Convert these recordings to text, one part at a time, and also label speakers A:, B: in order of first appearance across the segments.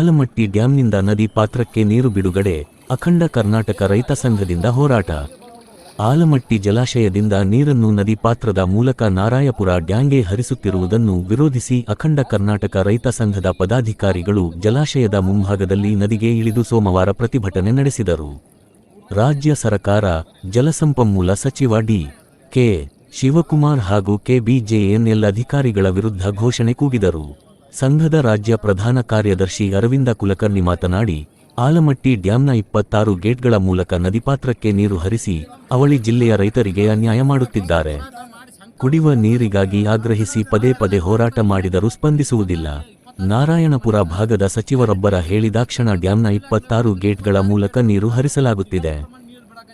A: ಆಲಮಟ್ಟಿ ಡ್ಯಾಂನಿಂದ ನದಿ ಪಾತ್ರಕ್ಕೆ ನೀರು ಬಿಡುಗಡೆ ಅಖಂಡ ಕರ್ನಾಟಕ ರೈತ ಸಂಘದಿಂದ ಹೋರಾಟ. ಆಲಮಟ್ಟಿ ಜಲಾಶಯದಿಂದ ನೀರನ್ನು ನದಿ ಪಾತ್ರದ ಮೂಲಕ ನಾರಾಯಪುರ ಡ್ಯಾಂಗೆ ಹರಿಸುತ್ತಿರುವುದನ್ನು ವಿರೋಧಿಸಿ ಅಖಂಡ ಕರ್ನಾಟಕ ರೈತ ಸಂಘದ ಪದಾಧಿಕಾರಿಗಳು ಜಲಾಶಯದ ಮುಂಭಾಗದಲ್ಲಿ ನದಿಗೆ ಇಳಿದು ಸೋಮವಾರ ಪ್ರತಿಭಟನೆ ನಡೆಸಿದರು. ರಾಜ್ಯ ಸರಕಾರ ಜಲಸಂಪನ್ಮೂಲ ಸಚಿವ ಡಿ. ಕೆ. ಶಿವಕುಮಾರ್ ಹಾಗೂ ಕೆಬಿಜೆಎನ್ಎಲ್ ಅಧಿಕಾರಿಗಳ ವಿರುದ್ಧ ಘೋಷಣೆ ಕೂಗಿದರು. ಸಂಘದ ರಾಜ್ಯ ಪ್ರಧಾನ ಕಾರ್ಯದರ್ಶಿ ಅರವಿಂದ ಕುಲಕರ್ಣಿ ಮಾತನಾಡಿ, ಆಲಮಟ್ಟಿ ಡ್ಯಾಂನ ಇಪ್ಪತ್ತಾರು ಗೇಟ್ಗಳ ಮೂಲಕ ನದಿಪಾತ್ರಕ್ಕೆ ನೀರು ಹರಿಸಿ, ಅವಳಿ ಜಿಲ್ಲೆಯ ರೈತರಿಗೆ ಅನ್ಯಾಯ ಮಾಡುತ್ತಿದ್ದಾರೆ. ಕುಡಿಯುವ ನೀರಿಗಾಗಿ ಆಗ್ರಹಿಸಿ ಪದೇ ಪದೇ ಹೋರಾಟ ಮಾಡಿದರೂ ಸ್ಪಂದಿಸುವುದಿಲ್ಲ. ನಾರಾಯಣಪುರ ಭಾಗದ ಸಚಿವರೊಬ್ಬರ ಹೇಳಿದಾಕ್ಷಣ ಡ್ಯಾಂನ ಇಪ್ಪತ್ತಾರು ಗೇಟ್ಗಳ ಮೂಲಕ ನೀರು ಹರಿಸಲಾಗುತ್ತಿದೆ.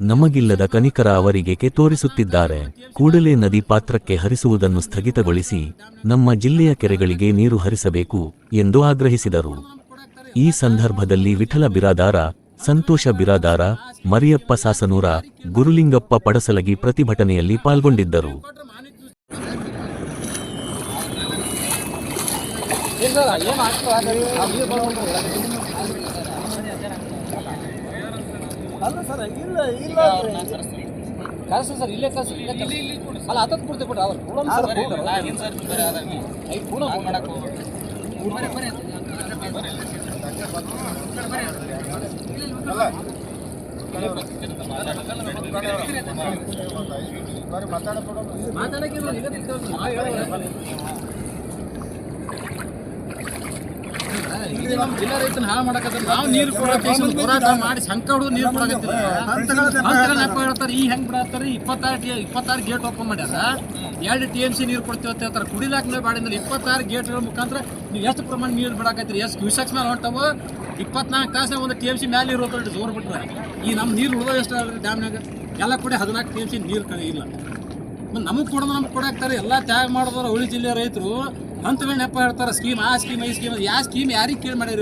A: ನಮಗಿಲ್ಲದ ಕನಿಕರ ಅವರಿಗೇಕೆ ತೋರಿಸುತ್ತಿದ್ದಾರೆ ಕೂಡಲೇ ನದಿ ಪಾತ್ರಕ್ಕೆ ಹರಿಸುವುದನ್ನು ಸ್ಥಗಿತಗೊಳಿಸಿ ನಮ್ಮ ಜಿಲ್ಲೆಯ ಕೆರೆಗಳಿಗೆ ನೀರು ಹರಿಸಬೇಕು ಎಂದು ಆಗ್ರಹಿಸಿದರು. ಈ ಸಂದರ್ಭದಲ್ಲಿ ವಿಠಲ ಬಿರಾದಾರ, ಸಂತೋಷ ಬಿರಾದಾರ, ಮರಿಯಪ್ಪ ಸಾಸನೂರ, ಗುರುಲಿಂಗಪ್ಪ ಪಡಸಲಗಿ ಪ್ರತಿಭಟನೆಯಲ್ಲಿ ಪಾಲ್ಗೊಂಡಿದ್ದರು.
B: ಅಲ್ಲ ಸರ್ ಇಲ್ಲ ಇಲ್ಲ
C: ಕಳ್ಸ ಸರ್ ಇಲ್ಲೇ ಸರ್ ಇಲ್ಲೇ ಇಲ್ಲಿ ಅಲ್ಲ ಹತ್ತತ್ತು ಕೊಡ್ತೀವಿ ಕೊಡ್ರಿ ಅವ್ರು ಕೂಡ ಸರ್ ಕೂಡ ಮಾತಾಡಕ್ಕೆ ನಾವು ಈಗ ನಿಂತೇವೆ. ನಾವು ಹೇಳೋದು. ಇಲ್ಲಿ ನಮ್ಮ ಜಿಲ್ಲಾ ರೈತನ ಹಾಳು ನಾವು ನೀರು ಮಾಡಿ ನೀರು ಕೊಡಕತ್ತಿಲ್ಲ. ಈ ಹೆಂಗ್ ಇಪ್ಪತ್ತಾರು ಟಿ, ಇಪ್ಪತ್ತಾರು ಓಪನ್ ಮಾಡ್ಯಾರ. ಎರಡು ಟಿ ಎಂ ಸಿ ನೀರು ಕೊಡ್ತೀವಿ ಅಂತ ಹೇಳ್ತಾರೆ. ಎಷ್ಟು ಪ್ರಮಾಣ ನೀರು ಬಿಡಾಕತ್ತೀರಿ? ಎಷ್ಟು ಇಪ್ಪತ್ನಾಲ್ಕು ಒಂದು ಸಿ ಈ ನಮ್ಮ ನೀರು ಎಷ್ಟು ಎಲ್ಲ ಕೂಡ ಹದಿನಾಲ್ಕು ಟಿ ಎಂ ಸಿ ನೀರು ಇಲ್ಲ. ನಮಗೆ ಕೊಡೋದು ನಮ್ಗೆ ಕೊಡಾಕ್ತಾರೆ. ಎಲ್ಲ ತ್ಯಾಗ ಮಾಡಿದವರು ಹುಳಿ ಜಿಲ್ಲೆಯ ರೈತರು. ಹಂತಗಳು ನೆಪ ಹೇಳ್ತಾರೆ? ಸ್ಕೀಮ್ ಆ ಸ್ಕೀಮ್ ಈ ಸ್ಕೀಮ್ ಯಾವ ಸ್ಕೀಮ್ ಯಾರಿಗೆ ಕೇಳಿ ಮಾಡ್ಯಾರ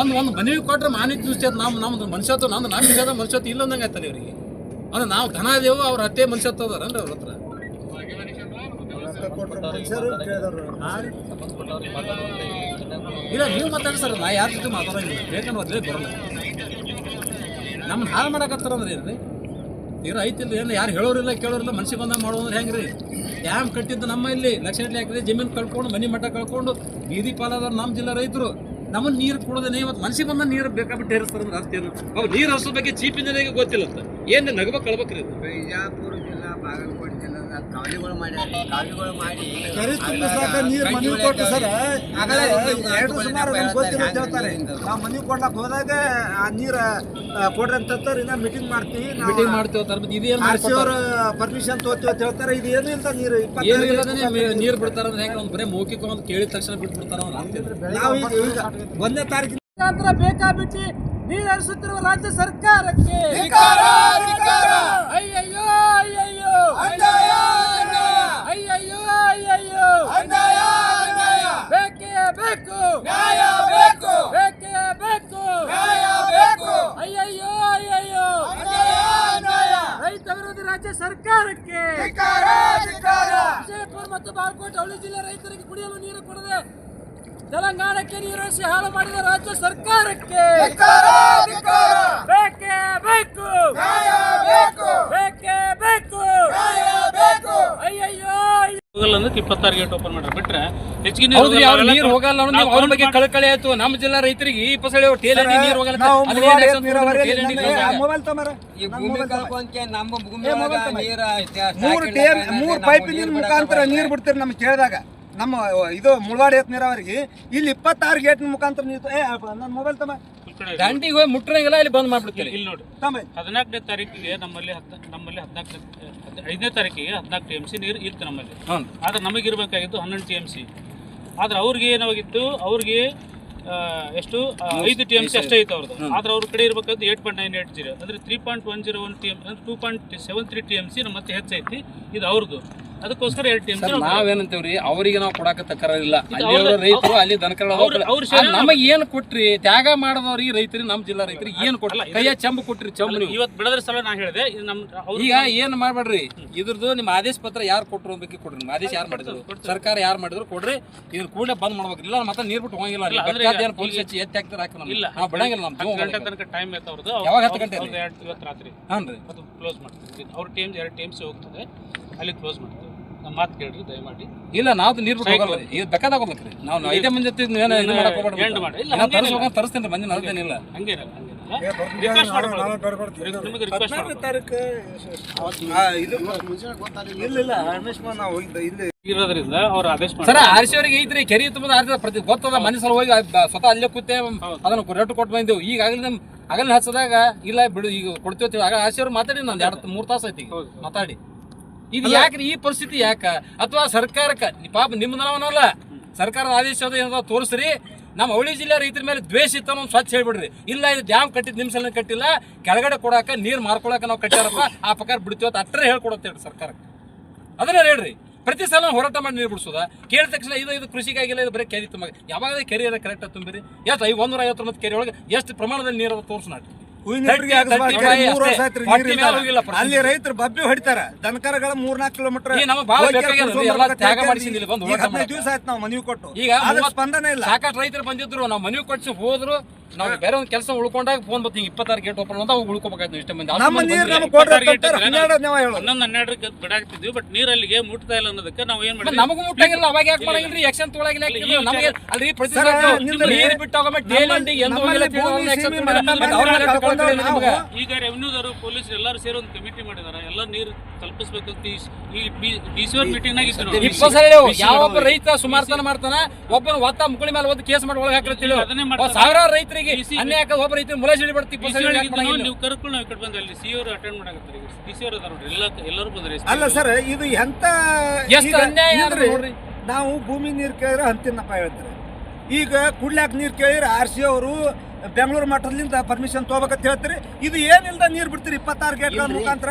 C: ಒಂದು ಒಂದು ಮನೆಗೆ ಕೊಟ್ಟರೆ ಮಾನಿಕ್ ದೃಷ್ಟಿ ಅದು ನಮ್ಮ ನಮ್ದು ಮನುಷ್ಯತ್ವ ನಮ್ದು ನಮ್ಮ ಅದ ಮನುಷ್ಯತ್ವ ಇಲ್ಲ ಅಂದಂಗೆ ಆಯ್ತಲ್ಲ ಇವರಿಗೆ. ಅಂದ್ರೆ ನಾವು ಧನ ದೇವು ಅವ್ರ ಅಟ್ಟೆ ಮನುಷ್ಯತ್ವ ಅದಾರನ್ರಿ ಅವ್ರ ಹತ್ರ? ಇಲ್ಲ, ನೀವು ಮಾತಾಡಿ ಸರ್ ನಾ ಯಾರ ಜೊತೆ ಮಾತಾಡೋಂಗಿಲ್ಲ. ಬೇಕಂದ್ರೆ ಅದ್ರೇ ಬರಲ್ಲ. ನಮ್ಮನ್ನ ಹಾಳು ಮಾಡಕತ್ತಾರಂದ್ರೆ ಏನ್ರಿ? ಇರ ಐತಿಲ್ಲ ಏನು ಯಾರು ಹೇಳೋರಿಲ್ಲ, ಕೇಳೋರಿಲ್ಲ, ಮನ್ಸಿಗೆ ಬಂದಾಗ ಮಾಡೋದಂದ್ರೆ ಹೆಂಗ್ರಿ? ಡ್ಯಾಮ್ ಕಟ್ಟಿದ್ದು ನಮ್ಮ ಇಲ್ಲಿ. ಲಕ್ಷ ಗಟ್ಟಲೆ ಹಾಕಿದ್ರೆ ಜಮೀನು ಕಳ್ಕೊಂಡು, ಮನೆ ಮಠ ಕಳ್ಕೊಂಡು, ಬೀದಿ ಪಾಲಾದವ್ರು ನಮ್ಮ ಜಿಲ್ಲಾ ರೈತರು. ನಮ್ಮನ್ನು ನೀರು ಕೊಡೋದೇ ಇವತ್ತು ಮನಸ್ಸಿಗೆ ಬಂದ ನೀರು ಬೇಕಾಬಿಟ್ಟು ಹೇರಿಸ್ತಾರೆ ಅಂದ್ರೆ ಏನು? ಅವ್ರು ನೀರು ಹರಿಸೋ ಬಗ್ಗೆ ಚೀಪಿನ ಗೊತ್ತಿಲ್ಲ ಅಂತ ಏನು ನಗಬೇಕು ಕಳ್ಬೇಕ್ರಿ
D: ಬಿಜಾಪುರ ಜಿಲ್ಲಾ ಬಾಗಲಕೋಟೆ ಕಾವಲಿಗಳು ಮಾಡ್ಯಾರ ಕಾವಲಿಗಳು ಮಾಡಿ.
B: ಕೆರೆ ತುಂಬಿಸಾಕ ನೀರು ಮನೆಗೆ ಕೊಟ್ಟು ಸರ್.
D: ಆಗಲೇ
B: ಎರಡು ಸುಮಾರು ನಮ್ಗೆ ಗೊತ್ತಿಲ್ಲ ಅಂತ ಹೇಳ್ತಾರೆ. ನಾವು ಮನೆಗೆ ಕೊಡ್ಲಕ್ ಹೋದಾಗ ಆ ನೀರು ಕೊಡ್ರಿ ಅಂತ ಇನ್ನ ಮೀಟಿಂಗ್ ಮಾಡ್ತೀವಿ.
C: ಮೀಟಿಂಗ್ ಮಾಡ್ತೀವಿ ತರ ಇದೇನು
B: ಪರ್ಮಿಷನ್ ತಗೋತೀವಿ ಅಂತ ಹೇಳ್ತಾರೆ. ಇದು ಏನು ಇಲ್ಲ ನೀರು
C: ಇಲ್ಲದೇ ನೀರು ಬಿಡ್ತಾರ ಅಂದ್ರೆ ಹೆಂಗೆ ಒಂದು ಬರೀ ಮೌಖಿಕ ಒಂದು ಕೇಳಿದ ತಕ್ಷಣ ಬಿಟ್ಟು ಬಿಡ್ತಾರ ಒಂದೇ
B: ನಾವು ಈಗ ಈಗ ಒಂದನೇ ತಾರೀಕಿನ
C: ಬೇಕಾಬಿಟ್ಟಿ ನೀರು ಹರಿಸುತ್ತಿರುವ ರಾಜ್ಯ ಸರ್ಕಾರಕ್ಕೆ. ಅಯ್ಯಯ್ಯೋ ಅಯ್ಯಯ್ಯೋ. ಅಯ್ಯಯ್ಯೋ. ಬೇಕೇ. ಬೇಕು. ಬೇಕೇ ಬೇಕು. ನ್ಯಾಯ ಬೇಕು. ಅಯ್ಯಯ್ಯೋ ಅಯ್ಯಯ್ಯೋ. ರೈತ ವಿರೋಧಿ ರಾಜ್ಯ ಸರ್ಕಾರಕ್ಕೆ ವಿಜಯಪುರ ಮತ್ತು ಬಾಗಲಕೋಟೆ ಹಳ್ಳಿ ಜಿಲ್ಲೆ ರೈತರಿಗೆ ಕುಡಿಯಲು ನೀರು ಕೊಡದೆ ತೆಲಂಗಾಣಕ್ಕೆ ನೀರು ಹಾಳು ಮಾಡಿದ ರಾಜ್ಯ ಸರ್ಕಾರಕ್ಕೆ ಬೇಕೇ ಬೇಕು ಬೇಕೇ ಬೇಕು ಅಯ್ಯಯ್ಯೋ
E: ಹೋಗಲ್ಲ ಅಂದ್ರೆ ಇಪ್ಪತ್ತಾರು ಗೇಟ್ ಓಪನ್ ಮಾಡ್ರಿ. ಬಿಟ್ರೆ ಹೆಚ್ಚಿಗೆ
C: ಹೌದ್ರಿ ಅವ್ರ ನೀರ್ ಹೋಗಲ್ಲ ಅನ್ನೋದು ನೀವು ಅವ್ರ ಬಗ್ಗೆ ಕಳಕಳಿ ಆಯ್ತು. ನಮ್ಮ ಜಿಲ್ಲಾ ರೈತರಿಗೆ ಈ ಪಸಳೆ ಟೇಲ್ ನೀರು ಹೋಗಲ್ಲ
B: ನಾವು
C: ಅದು
B: ಮುಳವಾಡ
C: ಏನ್ action
B: ನೀರಾವರಿ
C: ತಗೊಂಡ್ರು? tail ending ಹೋಗಲ್ಲ.
B: ಮೊಬೈಲ್ ತಮರ
D: ಈ ಭೂಮಿ ನಮ್ಮ ಭೂಮಿ
B: ಏ,
D: ಒಳಗ
B: ಮೊಬೈಲ್ ತಮ್ಮ.
D: ನೀರ
B: ಮೂರು ಟೇಮ್ ಮೂರು ಪೈಪಿನ ಮುಖಾಂತರ ನೀರು ಬಿಡ್ತೀರಿ ನಮ್ಗೆ ಕೇಳಿದಾಗ. ನಮ್ಮ ಇದು ಮುಳವಾಡಿ ಎತ್ ನೀರಾವರಿಗೆ ಇಲ್ಲಿ ಇಪ್ಪತ್ತಾರು ಗೇಟ್ ಮುಖಾಂತರ ನೀರು ಏ ನನ್ನ ಮೊಬೈಲ್ ತಮ್ಮ
C: ದಂಡಿಗೆ ಹೋಗಿ ಮುಟ್ಟರಂಗಿಲ್ಲ ಇಲ್ಲಿ ಬಂದ್ ಮಾಡ್ಬಿಡ್ತೀರಿ.
E: ಇಲ್ಲಿ ನೋಡಿ. ಹದಿನಾಲ್ಕನೇ ತಾರೀಕಿಗೆ ನಮ್ಮಲ್ಲಿ ಹತ್ತ ನಮ್ಮಲ್ಲಿ ಹದಿನಾಲ್ಕು ಐದನೇ ತಾರೀಕಿಗೆ ಹದಿನಾಲ್ಕು ಟಿ ಎಂ ಸಿ ನೀರು ಇತ್ತು ನಮ್ಮಲ್ಲಿ.
C: ಆದ್ರೆ
E: ಆದ್ರೆ ನಮಗಿರ್ಬೇಕಾಗಿತ್ತು ಹನ್ನೊಂದು ಟಿ ಎಂ ಸಿ ಆದ್ರೆ ಅವ್ರಿಗೆ ಏನಾಗಿತ್ತು? ಅವ್ರಿಗೆ ಆ, ಎಷ್ಟು? ಐದು ಟಿ ಎಂ ಸಿ ಅಷ್ಟೇ ಇತ್ತು ಅವ್ರದ್ದು. ಆದ್ರೆ ಅವ್ರ ಕಡೆ ಇರಬೇಕಾದ್ರೆ eight point nine eight zero. ಅಂದ್ರೆ three point one zero one T M two point seven three T M C ನಮ್ಮ ಮತ್ತೆ ಹೆಚ್ಚೈತಿ. ಇದು ಅವ್ರದ್ದು. ಅದಕ್ಕೋಸ್ಕರ
C: ನಾವೇನಂತೇವ್ರಿ? ಅವರಿಗೆ ನಾವು ಕೊಡಕ ತಕರಾರಿಲ್ಲ ಅಲ್ಲಿ
E: ಅವ್ರ-
C: ರೈತರು ಅಲ್ಲಿ ದನಕರ
E: ನಮಗ್
C: ನಮಗೆ ಏನ್ ಕೊಟ್ರಿ? ತ್ಯಾಗ ಮಾಡದವ್ರಿಗೆ ರೈತರಿಗೆ ನಮ್ಮ ಜಿಲ್ಲಾ ರೈತರಿಗೆ ಏನ್ ಕೊಟ್ಟಲ್ಲ ಕೈಯ ಚಂಬು ಕೊಟ್ರಿ ಚಂಬು ನೀವು
E: ಇವತ್ತು ಬೆಳೆದ್ರ ಸಲ ನಾ ಹೇಳಿದೆ
C: ಈಗ ಏನ್ ಮಾಡ್ಬೇಡ್ರಿ? ಇದ್ರದ್ದು ನಿಮ್ಮ ಆದೇಶ ಪತ್ರ ಯಾರು ಕೊಟ್ರು ಅನ್ಬೇಕು ಕೊಡ್ರಿ ನಿಮ್ಮ ಆದೇಶ ಯಾರು ಮಾಡಿದ್ರು? ಸರ್ಕಾರ ಯಾರು ಮಾಡಿದ್ರು ಕೊಡ್ರಿ ಇದನ್ನ ಕೂಡಲೇ ಬಂದ್ ಮಾಡ್ಬೇಕು. ಇಲ್ಲ ಮತ್ತೆ ನೀರ್ ಬಿಟ್ಟು ಹೋಗಿಲ್ಲ ಪೊಲೀಸ್ ಹಚ್ಚಿ ಎತ್ತಿ ಹಾಕ್ತಾರೆ ಹಾಕಿ
E: ಇಲ್ಲ
C: ನಾವು ಬಿಡಂಗಿಲ್ಲ ನಮ್ಮ
E: ಗಂಟೆ ತನಕ ಟೈಮ್ ಐತೆ ಅವ್ರದ್ದು.
C: ಯಾವಾಗ ಹತ್ತು ಗಂಟೆ
E: ಇವತ್ತು ರಾತ್ರಿ.
C: ಹಾನ್ರಿ
E: ಅದು ಕ್ಲೋಸ್ ಮಾಡ್ತೀವಿ ಅವ್ರ ಟೀಮ್ ಎರಡು ಟೀಮ್ಸ್ ಹೋಗ್ತದೆ ಅಲ್ಲಿ ಕ್ಲೋಸ್ ಮಾಡ್ತೀವಿ ನಮ್ಮ ಮಾತು ಕೇಳ್ರಿ ದಯಮಾಡಿ.
C: ಇಲ್ಲ ನಾವು ನೀರು ಬಿಟ್ಟು ಹೋಗಲ್ಲ. ರೀ ಇದು ಬೇಕಾದಾಗ ಹೋಗ್ಬೇಕ್ರಿ. ನಾವು ಐದೇ ಮಂದಿ ಜೊತೆ ನೀವೇನು ಇದು ಮಾಡಕ್ ಹೋಗ್ಬೇಡ್ರಿ.
E: ಇಲ್ಲ, ಹಂಗೇನಿಲ್ಲ.
C: ತರಿಸ್ತೀನಿ ಮಂದಿ
E: ಹಂಗೇನಲ್ಲ ಹಂಗೇನಲ್ಲ. ರಿಕ್ವೆಸ್ಟ್ ಮಾಡ್ಕೊಳ್ಳೋದು ನಿಮಗೆ ರಿಕ್ವೆಸ್ಟ್
B: ಹದಿನಾರನೇ
E: ಮಾಡ್ಕೊಳ್ಳೋದು
B: ತಾರೀಕು ಆ, ಇದು ಇಲ್ಲ ಇಲ್ಲ ಹನುಷ್ಮಾನ್ ನಾವು ಇಲ್ಲಿ ಇಲ್ಲಿ.
E: ಇರೋದ್ರಿಂದ ಅವ್ರು ಆದೇಶ
C: ಸರ
E: ಮಾಡ್ತಾರೆ.
C: ಆರ್ಸಿ ಅವರಿಗೆ ಐತ್ರಿ ಕೆರಿ ತುಂಬದ ಆರ್ಸಿ ಪ್ರತಿ ಗೊತ್ತದ ಮನೆ ಸಲ ಹೋಗಿ ಅದ್ ಸ್ವತಃ ಅಲ್ಲೇ ಕೂತೆ ಅದನ್ನ ರೇಟ್ ಕೊಟ್ಟು ಬಂದೇವು ಈಗ ಆಗಲಿ ನಮ್ ಹಚ್ಚದಾಗ ಇಲ್ಲ ಬಿಡು ಈಗ ಕೊಡ್ತೀವಿ ಆಗ ಆರ್ಸಿ ಅವ್ರು ಮಾತಾಡಿ ನಾನು ಎರಡು ಮೂರು ತಾಸು ಐತಿ ಈಗ. ಮಾತಾಡಿ. ಇದು ಯಾಕ್ರಿ ಈ ಪರಿಸ್ಥಿತಿ ಯಾಕ? ಅಥವಾ ಸರ್ಕಾರಕ್ಕ ಪಾಪ ನಿಮ್ದು ನಾವನಲ್ಲ ಸರ್ಕಾರದ ಆದೇಶ ಏನದ ತೋರಿಸ್ರಿ. ನಮ್ಮ ಅವಳಿ ಜಿಲ್ಲೆ ರೈತರ ಮೇಲೆ ದ್ವೇಷ ಇತ್ತು ಅನ್ನೋ ಸ್ವಚ್ಛ ಹೇಳ್ಬಿಡ್ರಿ. ಇಲ್ಲ ಇದು ಡ್ಯಾಮ್ ಕಟ್ಟಿದ ನಿಮ್ ಸಲ ಕಟ್ಟಿಲ್ಲ. ಕೆಳಗಡೆ ಕೊಡಾಕ ನೀರು ಮಾರ್ಕೊಳಕ ನಾವು ಕಟ್ಟಾರಪ್ಪ ಆ ಪ್ರಕಾರ ಬಿಡ್ತೀವತ್ತು ಅಟ್ರೆ ಹೇಳ್ಕೊಡತ್ತೆ ಹೇಳ್ರಿ ಸರ್ಕಾರಕ್ಕೆ. ಅದನ್ನ ಹೇಳ್ರಿ. ಪ್ರತಿ ಸಲ ಹೋರಾಟ ಮಾಡಿ ನೀರು ಬಿಡಿಸೋದ? ಕೇಳಿದ ತಕ್ಷಣ ಇದು ಇದು ಕೃಷಿಗಾಗಿಲ್ಲ ಇದು ಬರೀ ಕೆರೆ ತುಂಬ. ಯಾವಾಗ ಕೆರೆ ಕರೆಕ್ಟಾಗಿ ಕರೆಕ್ಟ್ ತುಂಬಿರಿ? ಎಷ್ಟು ಐ ಒಂದೂರ ಐವತ್ತೊಂಬತ್ತು ಕೆರೆ ಒಳಗೆ ಎಷ್ಟು ಪ್ರಮಾಣದಲ್ಲಿ ನೀರು ತೋರಿಸ್ ತೋರ್ಸು ನಾಟಿ
B: ಅಲ್ಲಿ ರೈತರು ಬಬ್ಬಿ ಹೊಡಿತಾರ. ದನಕರಗಳ ಮೂರ್ನಾಲ್ಕು ಕಿಲೋಮೀಟರ್. ದಿವಸ ಆಯ್ತು ನಾವು ಮನವಿ ಕೊಟ್ಟು.
C: ಈಗ
B: ಸ್ಪಂದನೆ ಇಲ್ಲ.
C: ಸಾಕಷ್ಟು ರೈತರು ಬಂದಿದ್ರು ನಾವು ಮನವಿ ಕೊಟ್ಟು ಹೋದ್ರು ನಾವು ಬೇರೆ ಒಂದು ಕೆಲಸ ಉಳ್ಕೊಂಡಾಗ ಫೋನ್ ಬತ್ತಿ ಇಪ್ಪತ್ತಾರು ಗೇಟ್ ಓಪನ್ ಅಂತ ಅವು ಉಳ್ಕೋಬೇಕಾಯ್ತು ಇಷ್ಟೇ ಮಂದಿ
B: ನಮ್ಮ ನೀರು. ನಮಗೆ ಕೊಡ್ರಿ ಅಂತಾರೆ, ಹನ್ನೆರಡು ನಾವು ಹೇಳೋದು
E: ಹನ್ನೊಂದು ಹನ್ನೆರಡಕ್ಕೆ ಬಿಡಾಕ್ತಿದ್ವಿ ಬಟ್ ನೀರ್ ಅಲ್ಲಿಗೆ ಮುಟ್ತಾ ಇಲ್ಲ ಅನ್ನೋದಕ್ಕೆ ನಾವು ಏನ್ ಮಾಡಿದ್ವಿ
C: ನಮಗೂ ಮುಟ್ಟಾಗಿಲ್ಲ ಅವಾಗ ಯಾಕೆ ಆಕ್ಷನ್ ತೊಗೊಳಗಿಲ್ಲ ನಮಗೆ ಅಲ್ರಿ ಪ್ರತಿ. ನೀರು ಬಿಟ್ಟು ಎಂದು ಹೋಗಿಲ್ಲ
B: ನಮ್ಮಲ್ಲಿ ಭೂಮಿ ಸೀಮೆ
C: ಅವ್ರ ಮೇಲೆ ನಿಮ್ಗೆ.
E: ಈಗ ರೆವೆನ್ಯೂದವರು ಪೊಲೀಸ್ ಎಲ್ಲರೂ ಸೇರಿ ಒಂದು ಕಮಿಟಿ ಮಾಡಿದಾರೆ ಎಲ್ಲ ನೀರು ತಲುಪಿಸ್ಬೇಕಂತ ಈ- ಈ ಡಿ ಸಿ ಅವ್ರ ಮೀಟಿಂಗ್ ನಾಗ ಇತ್ತು.
C: ಇಪ್ಪತ್ತು ಸಲ ಯಾವೊಬ್ಬ ರೈತ ಸುಮಾರ್ತನ ಮಾಡ್ತಾನ ಒಬ್ಬನ ಒತ್ತ ಮುಕುಳಿ ಮೇಲೆ ಒಂದು ಕೇಸ್ ಮಾಡಿ ಒಳಗೆ ಹಾಕಿರ್ತೀವಿ
E: ಅದನ್ನೇ
C: ಸಾವಿರಾರು ರೈತರಿಗೆ ಅನ್ಯಾಯ ಆಗೋದು, ಒಬ್ಬ ರೈತರಿಗೆ ಮುಲೆ ಸಿಡಿ ಬಿಡ್ತಿ
E: ಡಿ ಸಿ ಅವ್ರಿಗೆ ನೀವು ಕರ್ಕೊಂಡು ನಾವು ಕಡೆ ಬಂದ್ರೆ ಅಲ್ಲಿ ಸಿ ಅವರು ಅಟೆಂಡ್ ಮಾಡಕತ್ತಾರೆ. ಡಿ ಸಿ ಅವರು ಅದಾರ ಎಲ್ಲ ಎಲ್ಲರೂ ಬಂದ್ರೆ
B: ಅಲ್ಲ ಸರ್ ಇದು ಎಂತ
C: ಎಷ್ಟು ಅನ್ಯಾಯ ನೋಡ್ರಿ.
B: ನಾವು ಭೂಮಿ ನೀರು ಕೇಳಿದ್ರೆ ಅಂತಿನಪ್ಪ ಹೇಳ್ತಾರೆ ಈಗ ಕುಡ್ಲಾಕ್ ನೀರು ಕೇಳಿದ್ರೆ ಆರ್ ಸಿ ಅವರು ಬೆಂಗಳೂರು ಮಠದಿಂದ ಪರ್ಮಿಷನ್ ತಗೋಬೇಕಂತ ಹೇಳ್ತೀರಿ. ಇದು ಏನಿಲ್ದ ನೀರು ಬಿಡ್ತೀರಿ ಇಪ್ಪತ್ತಾರು ಗೇಟ್ ಮುಖಾಂತರ?